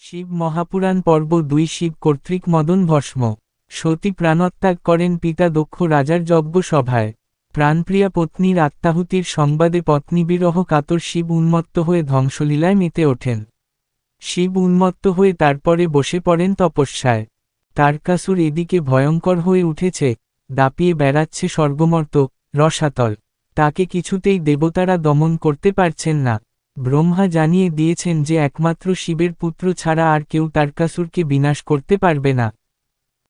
শিব মহাপুরাণ পর্ব দুই শিব কর্তৃক মদন ভস্ম। সতী প্রাণত্যাগ করেন পিতা দক্ষ রাজার যজ্ঞ সভায়। প্রাণপ্রিয়া পত্নীর আত্মাহুতির সংবাদে পত্নীবিরহ কাতর শিব উন্মত্ত হয়ে ধ্বংসলীলায় মেতে ওঠেন। শিব উন্মত্ত হয়ে তারপরে বসে পড়েন তপস্যায়। তারকাসুর এদিকে ভয়ঙ্কর হয়ে উঠেছে, দাপিয়ে বেড়াচ্ছে স্বর্গমর্ত রসাতল। তাকে কিছুতেই দেবতারা দমন করতে পারছেন না। ব্রহ্মা জানিয়ে দিয়েছেন যে একমাত্র শিবের পুত্র ছাড়া আর কেউ তারকাসুরকে বিনাশ করতে পারবে না।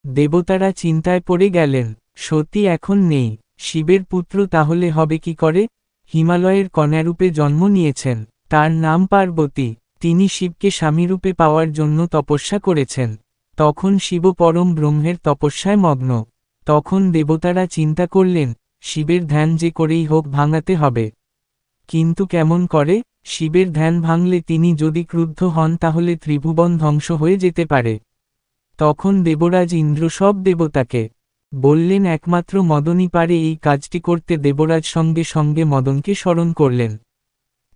দেবতারা চিন্তায় পড়ে গেলেন, সতী এখন নেই, শিবের পুত্র তাহলে হবে কি করে? হিমালয়ের কন্যারূপে জন্ম নিয়েছেন, তার নাম পার্বতী, তিনি শিবকে স্বামীরূপে পাওয়ার জন্য তপস্যা করেছেন, তখন শিব পরম ব্রহ্মের তপস্যায় মগ্ন, তখন দেবতারা চিন্তা করলেন, শিবের ধ্যান যে করেই হোক ভাঙাতে হবে। কিন্তু কেমন করে? শিবের ধ্যান ভাঙলে তিনি যদি ক্রুদ্ধ হন তাহলে ত্রিভুবন ধ্বংস হয়ে যেতে পারে। তখন দেবরাজ ইন্দ্র সব দেবতাকে বললেন, একমাত্র মদনই পারে এই কাজটি করতে দেবরাজ সঙ্গে সঙ্গে মদনকে স্মরণ করলেন।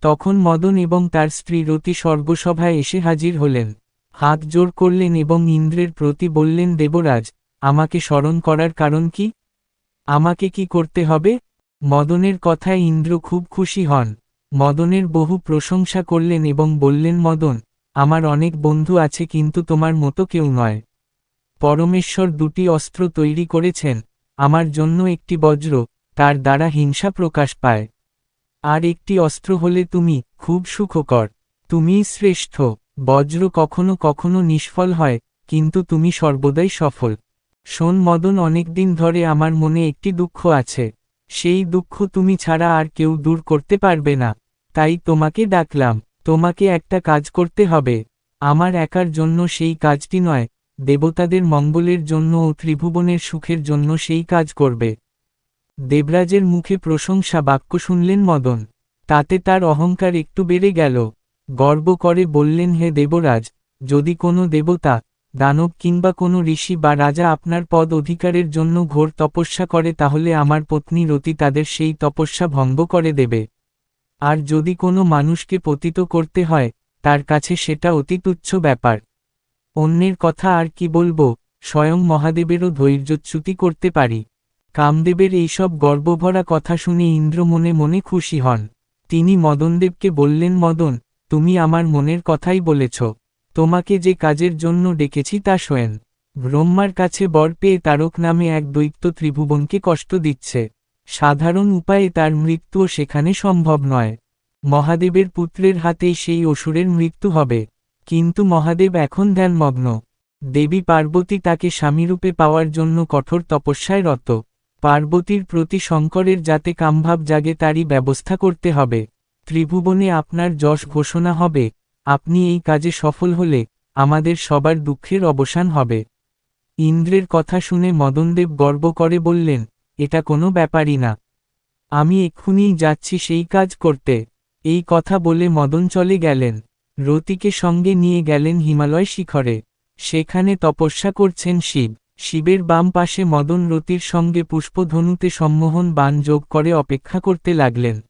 তখন মদন এবং তার স্ত্রী রতি স্বর্গসভায় এসে হাজির হলেন। হাত জোর করলেন এবং ইন্দ্রের প্রতি বললেন, দেবরাজ, আমাকে স্মরণ করার কারণ কি? আমাকে কি করতে হবে? মদনের কথায় ইন্দ্র খুব খুশি হন। মদনের বহু প্রশংসা করলেন এবং বললেন, মদন, আমার অনেক বন্ধু আছে কিন্তু তোমার মতো কেউ নয়। পরমেশ্বর দুটি অস্ত্র তৈরি করেছেন, আমার জন্য একটি বজ্র, তার দ্বারা হিংসা প্রকাশ পায়। আর একটি অস্ত্র হলে তুমি খুব সুখকর, তুমিই শ্রেষ্ঠ। বজ্র কখনো কখনো নিষ্ফল হয়, কিন্তু তুমি সর্বদাই সফল। শোন, মদন, অনেকদিন ধরে আমার মনে একটি দুঃখ আছে। সেই দুঃখ তুমি ছাড়া আর কেউ দূর করতে পারবে না। তাই তোমাকে ডাকলাম, তোমাকে একটা কাজ করতে হবে। আমার একার জন্য সেই কাজটি নয়, দেবতাদের মঙ্গলের জন্য ও ত্রিভুবনের সুখের জন্য সেই কাজ করবে। দেবরাজের মুখে প্রশংসা বাক্য শুনলেন মদন, তাতে তার অহংকার একটু বেড়ে গেল। গর্ব করে বললেন, হে দেবরাজ, যদি কোনো দেবতা, দানব কিংবা কোনো ঋষি বা রাজা আপনার পদ অধিকারের জন্য ঘোর তপস্যা করে, তাহলে আমার পত্নী রতি তাদের সেই তপস্যা ভঙ্গ করে দেবে। আর যদি কোনো মানুষকে পতিত করতে হয়, তার কাছে সেটা অতি তুচ্ছ ব্যাপার। অন্যের কথা আর কি বলব, স্বয়ং মহাদেবেরও ধৈর্যচ্যুতি করতে পারি। কামদেবের এইসব গর্বভরা কথা শুনে ইন্দ্র মনে মনে খুশি হন। তিনি মদনদেবকে বললেন, মদন, তুমি আমার মনের কথাই বলেছ। তোমাকে যে কাজের জন্য ডেকেছি তা শোয়েন ব্রহ্মার কাছে বর পেয়ে তারক নামে এক দৈত্য ত্রিভুবনকে কষ্ট দিচ্ছে। সাধারণ উপায়ে তার মৃত্যুও সেখানে সম্ভব নয়। মহাদেবের পুত্রের হাতেই সেই অসুরের মৃত্যু হবে। কিন্তু মহাদেব এখন ধ্যানমগ্ন। দেবী পার্বতী তাকে স্বামীরূপে পাওয়ার জন্য কঠোর তপস্যায় রত। পার্বতীর প্রতি শঙ্করের যাতে কামভাব জাগে তারই ব্যবস্থা করতে হবে। ত্রিভুবনে আপনার যশ ঘোষণা হবে। আপনি এই কাজে সফল হলে আমাদের সবার দুঃখের অবসান হবে। ইন্দ্রের কথা শুনে মদনদেব গর্ব করে বললেন এটা কোনো ব্যাপারই না। আমি এক্ষুনিই যাচ্ছি সেই কাজ করতে। এই কথা বলে মদন চলে গেলেন। রতিকে সঙ্গে নিয়ে গেলেন হিমালয় শিখরে। সেখানে তপস্যা করছেন শিব। শিবের বাম পাশে মদন রতির সঙ্গে পুষ্পধনুতে সম্মোহন বান যোগ করে অপেক্ষা করতে লাগলেন।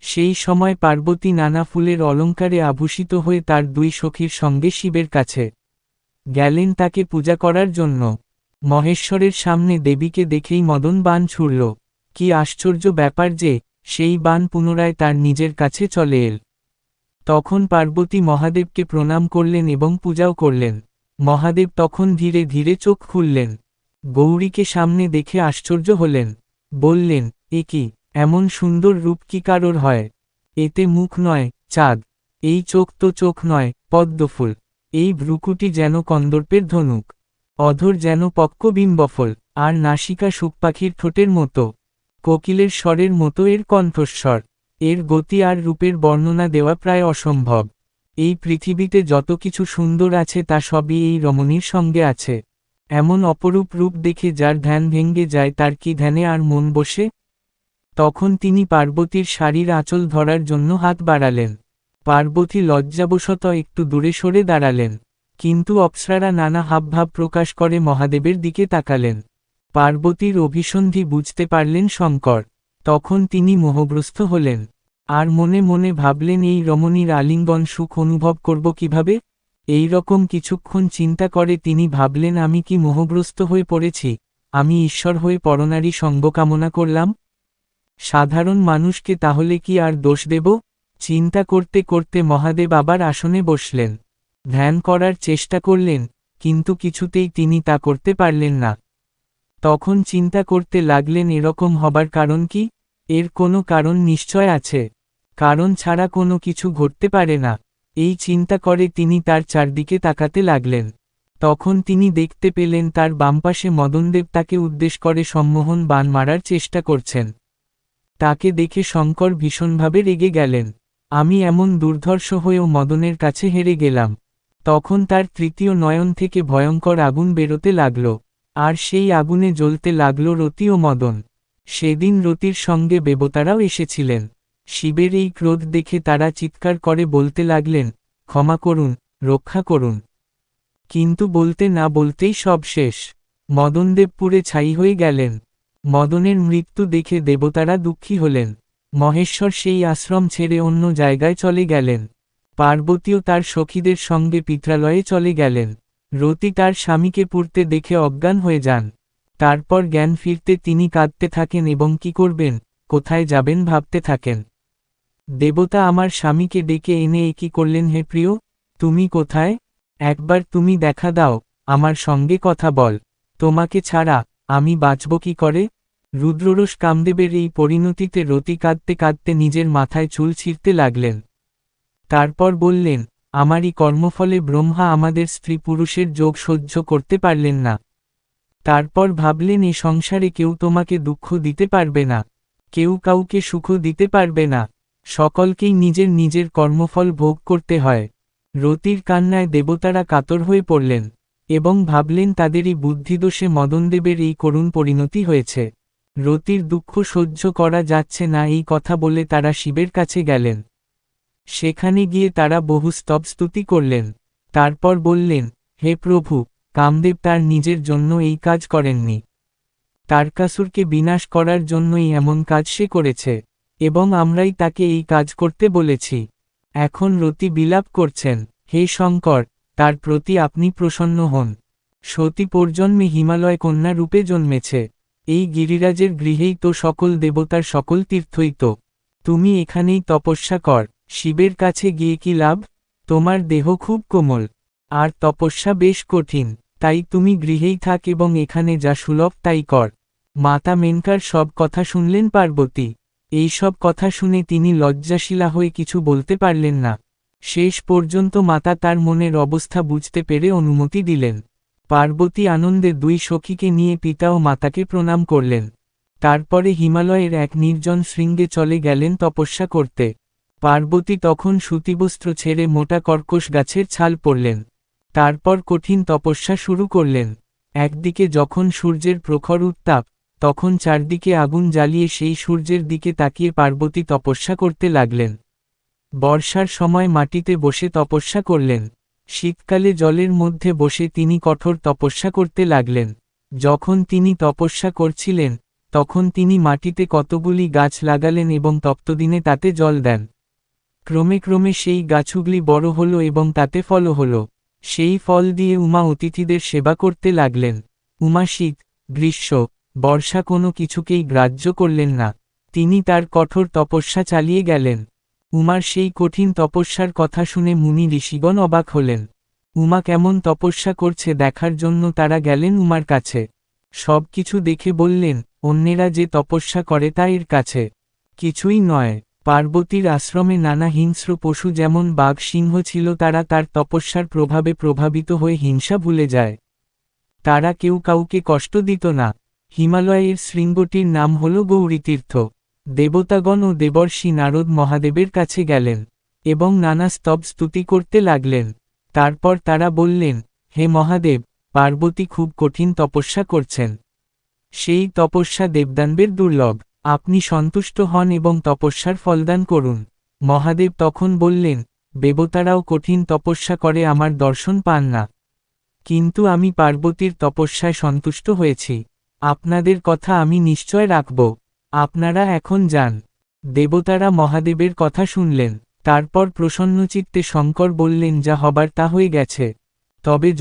সেই সময় পার্বতী নানা ফুলের অলঙ্কারে আভূষিত হয়ে তার দুই সখীর সঙ্গে শিবের কাছে গেলেন তাকে পূজা করার জন্য। মহেশ্বরের সামনে দেবীকে দেখেই মদন বান ছুড়ল। কি আশ্চর্য ব্যাপার যে, সেই বান পুনরায় তার নিজের কাছে চলে এল। তখন পার্বতী মহাদেবকে প্রণাম করলেন এবং পূজাও করলেন। মহাদেব তখন ধীরে ধীরে চোখ খুললেন। গৌরীকে সামনে দেখে আশ্চর্য হলেন। বললেন, এ কি, এমন সুন্দর রূপ কি কারোর হয়? এতে মুখ নয়, চাঁদ। এই চোখ তো চোখ নয়, পদ্মফুল। এই ভ্রুকুটি যেন কন্দর্পের ধনুক। অধর যেন পক্ক বিম্বফল আর নাসিকা সুখপাখির ঠোঁটের মতো, কোকিলের স্বরের মতো এর কণ্ঠস্বর, এর গতি আর রূপের বর্ণনা দেওয়া প্রায় অসম্ভব। এই পৃথিবীতে যত কিছু সুন্দর আছে তা সবই এই রমণীর সঙ্গে আছে। এমন অপরূপ রূপ দেখে যার ধ্যান ভেঙ্গে যায় তার কি ধ্যানে আর মন বসে? তখন তিনি পার্বতীর শাড়ির আঁচল ধরার জন্য হাত বাড়ালেন। পার্বতী লজ্জাবশত একটু দূরে সরে দাঁড়ালেন। কিন্তু অপ্সরারা নানা হাবভাব প্রকাশ করে মহাদেবের দিকে তাকালেন। পার্বতীর অভিসন্ধি বুঝতে পারলেন শঙ্কর। তখন তিনি মোহগ্রস্ত হলেন। আর মনে মনে ভাবলেন, এই রমণীর আলিঙ্গন সুখ অনুভব করব কীভাবে? এই রকম কিছুক্ষণ চিন্তা করে তিনি ভাবলেন, আমি কি মোহগ্রস্ত হয়ে পড়েছি? আমি ঈশ্বর হয়ে পরনারী সঙ্গ কামনা করলাম? সাধারণ মানুষকে তাহলে কি আর দোষ দেব? চিন্তা করতে করতে মহাদেব আবার আসনে বসলেন। ধ্যান করার চেষ্টা করলেন, কিন্তু কিছুতেই তিনি তা করতে পারলেন না। তখন চিন্তা করতে লাগলেন এরকম হবার কারণ কি? এর কোনো কারণ নিশ্চয় আছে। কারণ ছাড়া কোনো কিছু ঘটতে পারে না। এই চিন্তা করে তিনি তার চারদিকে তাকাতে লাগলেন। তখন তিনি দেখতে পেলেন তার বামপাশে মদনদেব তাকে উদ্দেশ করে সম্মোহন বান মারার চেষ্টা করছেন। তাকে দেখে শঙ্কর ভীষণভাবে রেগে গেলেন। আমি এমন দুর্ধর্ষ হয়েও মদনের কাছে হেরে গেলাম। তখন তার তৃতীয় নয়ন থেকে ভয়ঙ্কর আগুন বেরোতে লাগল, আর সেই আগুনে জ্বলতে লাগল রতি ও মদন। সেদিন রতির সঙ্গে দেবতারাও এসেছিলেন। শিবের এই ক্রোধ দেখে তারা চিৎকার করে বলতে লাগলেন, ক্ষমা করুন, রক্ষা করুন। কিন্তু বলতে না বলতেই সব শেষ। মদনদেব পুরে ছাই হয়ে গেলেন। মদনের মৃত্যু দেখে দেবতারা দুঃখী হলেন। মহেশ্বর সেই আশ্রম ছেড়ে অন্য জায়গায় চলে গেলেন। পার্বতীও তার সখীদের সঙ্গে পিত্রালয়ে চলে গেলেন। রতি তার স্বামীকে পুড়তে দেখে অজ্ঞান হয়ে যান। তারপর জ্ঞান ফিরতে তিনি কাঁদতে থাকেন এবং কি করবেন, কোথায় যাবেন ভাবতে থাকেন। দেবতা আমার স্বামীকে ডেকে এনে এ কি করলেন হে প্রিয়, তুমি কোথায়? একবার তুমি দেখা দাও, আমার সঙ্গে কথা বল। তোমাকে ছাড়া আমি বাঁচব কি করে? রুদ্ররস কামদেবের এই পরিণতিতে রতি কাঁদতে কাঁদতে নিজের মাথায় চুল ছিঁড়তে লাগলেন। তারপর বললেন, আমারই কর্মফলে ব্রহ্মা আমাদের স্ত্রী পুরুষের যোগ সহ্য করতে পারলেন না। তারপর ভাবলেন, এ সংসারে কেউ তোমাকে দুঃখ দিতে পারবে না। কেউ কাউকে সুখ দিতে পারবে না। সকলকেই নিজের নিজের কর্মফল ভোগ করতে হয় রতির কান্নায় দেবতারা কাতর হয়ে পড়লেন এবং ভাবলেন, তাদেরই বুদ্ধিদোষে মদনদেবের এই করুণ পরিণতি হয়েছে। রতির দুঃখ সহ্য করা যাচ্ছে না। এই কথা বলে তারা শিবের কাছে গেলেন। সেখানে গিয়ে তারা বহু স্তব স্তুতি করলেন। তারপর বললেন, হে প্রভু, কামদেব তার নিজের জন্য এই কাজ করেননি। তারকাসুরকে বিনাশ করার জন্যই এমন কাজ সে করেছে, এবং আমরাই তাকে এই কাজ করতে বলেছি। এখন রতি বিলাপ করছেন, হে শঙ্কর, তার প্রতি আপনি প্রসন্ন হন। সতী পর্জন্মে হিমালয় কন্যা রূপে জন্মেছে। এই গিরিরাজের গৃহেই তো সকল দেবতার সকল তীর্থই তো। তুমি এখানেই তপস্যা কর। শিবের কাছে গিয়ে কি লাভ? তোমার দেহ খুব কোমল। আর তপস্যা বেশ কঠিন, তাই তুমি গৃহেই থাক এবং এখানে যা সুলভ তাই কর। মাতা মেনকার সব কথা শুনলেন পার্বতী। এই সব কথা শুনে তিনি লজ্জাশীলা হয়ে কিছু বলতে পারলেন না। শেষ পর্যন্ত মাতা তার মনের অবস্থা বুঝতে পেরে অনুমতি দিলেন। পার্বতী আনন্দে দুই সখীকে নিয়ে পিতা ও মাতাকে প্রণাম করলেন। তারপরে হিমালয়ের এক নির্জন শৃঙ্গে চলে গেলেন তপস্যা করতে। পার্বতী তখন সুতিবস্ত্র ছেড়ে মোটা কর্কশ গাছের ছাল পরলেন তারপর কঠিন তপস্যা শুরু করলেন। একদিকে যখন সূর্যের প্রখর উত্তাপ, তখন চারদিকে আগুন জ্বালিয়ে সেই সূর্যের দিকে তাকিয়ে পার্বতী তপস্যা করতে লাগলেন। বর্ষার সময় মাটিতে বসে তপস্যা করলেন। শীতকালে জলের মধ্যে বসে তিনি কঠোর তপস্যা করতে লাগলেন। যখন তিনি তপস্যা করছিলেন, তখন তিনি মাটিতে কতগুলি গাছ লাগালেন এবং তপ্তদিনে তাতে জল দেন। ক্রমে ক্রমে সেই গাছুগলি বড় হল এবং তাতে ফল হল। সেই ফল দিয়ে উমা অতিথিদের সেবা করতে লাগলেন। উমা শীত, গ্রীষ্ম, বর্ষা কোনো কিছুকেই গ্রাহ্য করলেন না। তিনি তার কঠোর তপস্যা চালিয়ে গেলেন। উমার সেই কঠিন তপস্যার কথা শুনে মুনি ঋষিগণ অবাক হলেন। উমা কেমন তপস্যা করছে দেখার জন্য তারা গেলেন উমার কাছে। সব কিছু দেখে বললেন, অন্যেরা যে তপস্যা করে তা এর কাছে। কিছুই নয়। পার্বতীর আশ্রমে নানা হিংস্র পশু যেমন বাঘ সিংহ ছিল তারা তার তপস্যার প্রভাবে প্রভাবিত হয়ে হিংসা ভুলে যায়। তারা কেউ কাউকে কষ্ট দিত না। হিমালয়ের শৃঙ্গটির নাম হল গৌরীতীর্থ। দেবতাগণ ও দেবর্ষি নারদ মহাদেবের কাছে গেলেন এবং নানা স্তব স্তুতি করতে লাগলেন। তারপর তারা বললেন, হে মহাদেব, পার্বতী খুব কঠিন তপস্যা করছেন। সেই তপস্যা দেবদানবের দুর্লভ। আপনি সন্তুষ্ট হন এবং তপস্যার ফলদান করুন। মহাদেব তখন বললেন, দেবতারাও কঠিন তপস্যা করে আমার দর্শন পান না। কিন্তু আমি পার্বতীর তপস্যায় সন্তুষ্ট হয়েছি। আপনাদের কথা আমি নিশ্চয় রাখব। আপনারা এখন যান দেবতারা মহাদেবের কথা শুনলেন। তারপর প্রসন্নচিত্তে শঙ্কর বললেন, যা হবার তা হয়ে গেছে। তবে